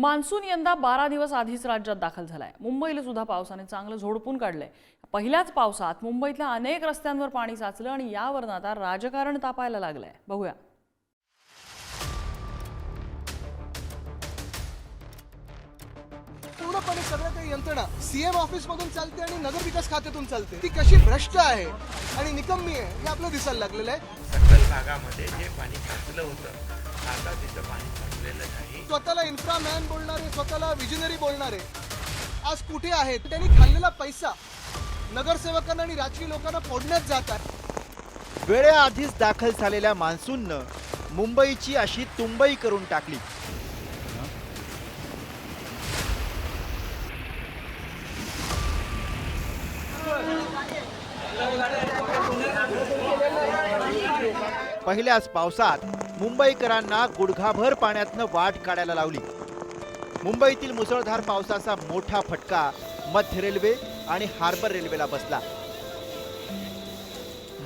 Monsoon यंदा बारा दिवस आधीच राज्यात दाखल झालाय. मुंबईला सुद्धा पावसाने चांगलं झोडपून काढलंय. पहिल्याच पावसात मुंबईतल्या अनेक रस्त्यांवर पाणी साचलं आणि यावरनं आता राजकारण तापायला लागलंय. बघूया. पूर्णपणे सगळं काही यंत्रणा. सीएम ऑफिस मधून चालते आणि नगर विकास खात्यातून चालते. ती कशी भ्रष्ट आहे आणि निकम्मी आहे हे आपलं दिसायला लागलेलं आहे. भागामध्ये जे पाणी साचलं होतं आता तिथं पाणी साचलेलं नाही. स्वतःला इन्फ्रामॅन बोलणारे स्वतःला विजनरी बोलणारे आज कुठे आहेत? त्यांनी खाल्लेला पैसा नगरसेवकांना आणि राजकीय लोकांना फोडण्यात जात आहे. वेळेआधीच दाखल झालेल्या मान्सूननं मुंबईची अशी तुंबई करून टाकली. पहिल्याच पावसात मुंबईकरांना गुडघाभर पाण्यातनं वाट काढायला लावली. मुंबईतील मुसळधार पावसाचा मोठा फटका मध्य रेल्वे आणि हार्बर रेल्वेला बसला.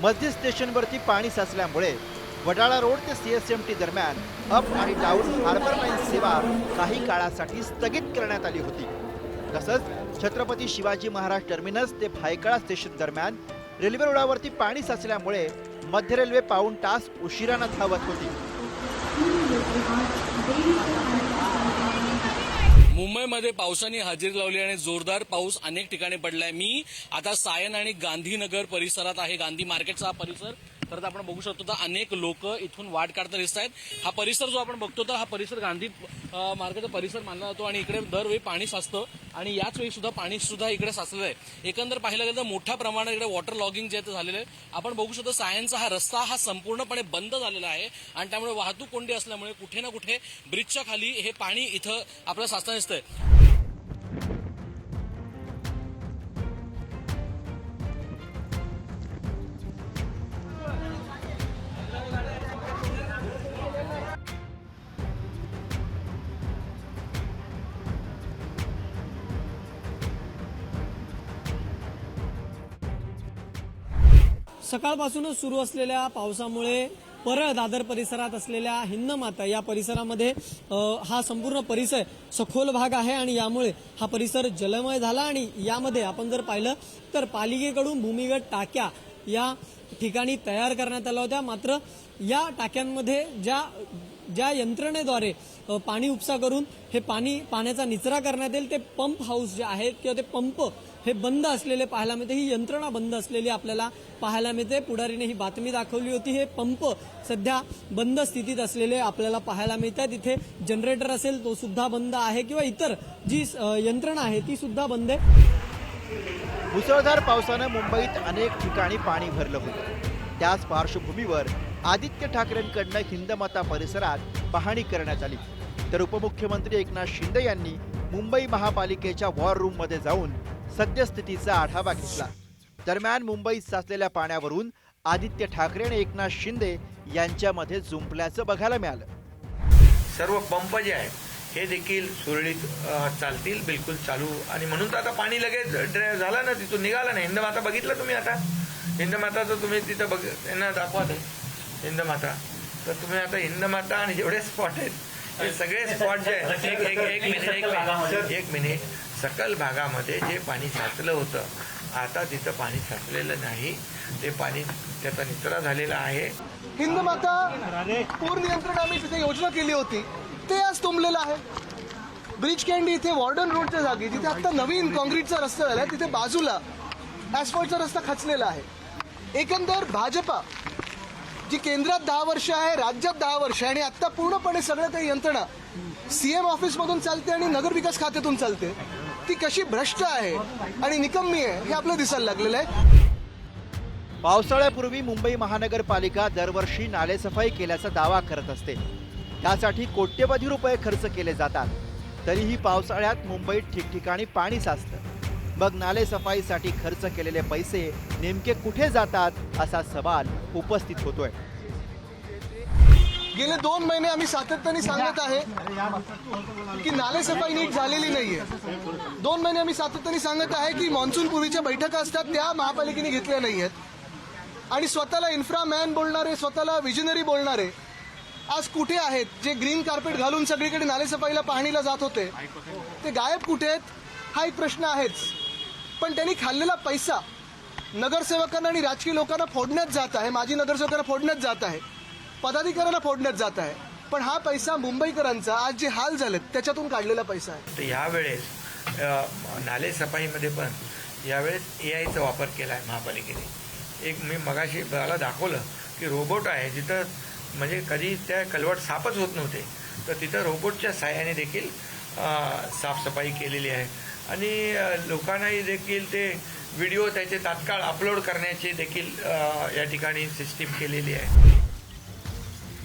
मध्य स्टेशनवरती पाणी साचल्यामुळे वडाळा रोड ते सीएसएमटी दरम्यान अप आणि डाऊन हार्बर लाईन सेवा काही काळासाठी स्थगित करण्यात आली होती. तसंच छत्रपती शिवाजी महाराज टर्मिनस ते भायखळा स्टेशन दरम्यान रेल्वे रुळावरती पाणी साचल्यामुळे मध्य रेल्वे पाऊण तास उशिरानं धावत होती. मुंबईमध्ये पावसाने हजेरी लावली आणि जोरदार पाऊस अनेक ठिकाणी पडलाय. मी आता सायन आणि गांधीनगर परिसरात आहे. गांधी मार्केटचा हा परिसर तर आपण बघू शकतो तर अनेक लोक इथून वाट काढता दिसत आहेत. हा परिसर जो आपण बघतो तर हा परिसर गांधी मार्गाचा परिसर मानला जातो आणि इकडे दरवेळी पाणी साचतं आणि याच वेळी सुद्धा पाणी सुद्धा इकडे साचलेलं आहे. एकंदर पाहिलं गेलं तर मोठ्या प्रमाणात इकडे वॉटर लॉगिंग जे झालेलं आहे. आपण बघू शकतो सायनचा हा रस्ता हा संपूर्णपणे बंद झालेला आहे आणि त्यामुळे वाहतूक कोंडी असल्यामुळे कुठे ना कुठे ब्रिजच्या खाली हे पाणी इथं आपल्याला साचताना दिसतंय. सकाळपासूनच सुरू असलेल्या पावसामुळे परळ दादर परिसरात असलेल्या हिंदमाता या परिसरामध्ये हा संपूर्ण परिसर सखोल भाग आहे आणि यामुळे हा परिसर जलमय झाला आणि यामध्ये आपण जर पाहिलं तर पालिकेकडून भूमिगत टाक्या या ठिकाणी तयार करण्यात आल्या होत्या. मात्र या टाक्यांमध्ये ज्या ज्या यंत्रणेद्वारे पाणी उपसा करून हे पाणी पाण्याचा निचरा करण्यात येईल ते पंप हाऊस जे आहेत किंवा ते पंप हे बंद असलेले पाहायला मिळते. ही यंत्रणा बंद असलेली आपल्याला पाहायला मिळते. पुढारीने ही बातमी दाखवली होती. हे पंप सध्या बंद स्थितीत असलेले आपल्याला पाहायला मिळतात. इथे जनरेटर असेल तो सुद्धा बंद आहे. किंवा इतर जी यंत्रणा आहे ती सुद्धा बंद आहे. मुसळधार पावसानं मुंबईत अनेक ठिकाणी पाणी भरलं होतं. त्याच पार्श्वभूमीवर आदित्य ठाकरेंकडनं हिंदमाता परिसरात पाहणी करण्यात आली. तर उपमुख्यमंत्री एकनाथ शिंदे यांनी मुंबई महापालिकेच्या वॉर रूममध्ये जाऊन सद्यस्थितीचा आढावा घेतला. दरम्यान मुंबईत साचलेल्या पाण्यावरून आदित्य ठाकरे आणि एकनाथ शिंदे यांच्यामध्ये जुंपल्याचं बघायला मिळालं. सर्व पंप जे आहे हे देखील सुरळीत चालतील बिलकुल चालू. आणि म्हणून तर आता पाणी लगेच ड्रे- झालं ना तिथून निघालं ना हिंदमाता बघितलं तुम्ही आता? हिंदमाताचं तुम्ही तिथं बघ त्यांना दाखवा ते हिंदमाता तर तुम्ही आता हिंदमाता आणि जेवढे स्पॉट आहेत हे सगळे स्पॉट जे आहेत एक एक मिनिट एक मिनिट. सकल भागामध्ये जे पाणी साचलं होतं आता तिथं पाणी साचलेलं नाही. ते पाणी त्याचा निचरा झालेला आहे. हिंदमाता पूर नियंत्रण आम्ही तिथे योजना केली होती. ते आज तुंबलेलं आहे. ब्रिज कॅन्डी इथे वॉर्डन रोडच्या जागी जिथे आता नवीन कॉन्क्रीटचा रस्ता झाला तिथे बाजूला ऍस्फॉल्टचा रस्ता खचलेला आहे. एकंदर भाजपा जी केंद्रात दहा वर्ष आहे राज्यात दहा वर्ष आहे आणि आता पूर्णपणे सगळं काही यंत्रणा सीएम ऑफिस मधून चालते आणि नगर विकास खात्यातून चालते. ती कशी भ्रष्ट आहे आणि निकम्मी आहे हे आपलं दिसायला लागलेलं आहे. पावसाळ्यापूर्वी मुंबई महानगरपालिका दरवर्षी नालेसफाई केल्याचा दावा करत असते. त्यासाठी कोट्यवधी रुपये खर्च केले जातात. तरीही पावसाळ्यात मुंबईत ठिकठिकाणी पाणी साचतं. मग नालेसफाईसाठी खर्च केलेले पैसे नेमके कुठे जातात असा सवाल उपस्थित होतोय. गेले दोन महिने आम्ही सातत्याने सांगत आहे की नालेसफाई नीट झालेली नाहीये. दोन महिने आम्ही सातत्याने सांगत आहे की मान्सून पूर्वीच्या बैठका असतात त्या महापालिकेने घेतल्या नाहीयेत. आणि स्वतःला इन्फ्रामॅन बोलणारे स्वतःला विजनरी बोलणारे आज कुठे आहेत? जे ग्रीन कार्पेट घालून सगळीकडे नालेसफाईला पाहणीला जात होते ते गायब कुठे आहेत? हा एक प्रश्न आहेच. पण त्यांनी खाल्लेला पैसा नगरसेवकांना आणि राजकीय लोकांना फोडण्यात जात आहे माजी नगरसेवकांना फोडण्यात जात आहे. पदाधिकाऱ्यांना फोडण्यात जात आहे. पण हा पैसा मुंबईकरांचा आज जे हाल झालेत त्याच्यातून काढलेला पैसा आहे. तर यावेळेस नाले सफाईमध्ये पण यावेळेस ए आयचा वापर केला आहे महापालिकेने. एक मी मगाशी मला दाखवलं की रोबोट आहे जिथं म्हणजे कधी त्या कलवट साफच होत नव्हते. तर तिथं रोबोटच्या साह्याने देखील साफसफाई केलेली आहे. आणि लोकांनाही देखील ते व्हिडिओ त्याचे तात्काळ अपलोड करण्याची देखील या ठिकाणी सिस्टीम केलेली आहे.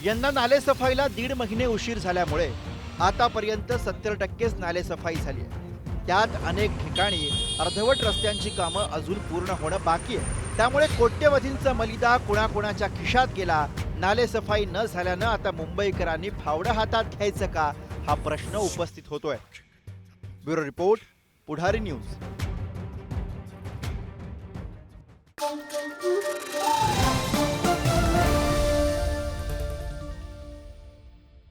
यंदा नालेसफाईला दीड महिने उशीर झाल्यामुळे आतापर्यंत सत्तर टक्केच नालेसफाई झाली आहे. त्यात अनेक ठिकाणी अर्धवट रस्त्यांची कामं अजून पूर्ण होणं बाकी आहे. त्यामुळे कोट्यवधींचा मलिदा कुणाकुणाच्या खिशात गेला नालेसफाई न झाल्यानं आता मुंबईकरांनी फावडं हातात घ्यायचं का हा प्रश्न उपस्थित होतोय. Bureau report Pudhari news.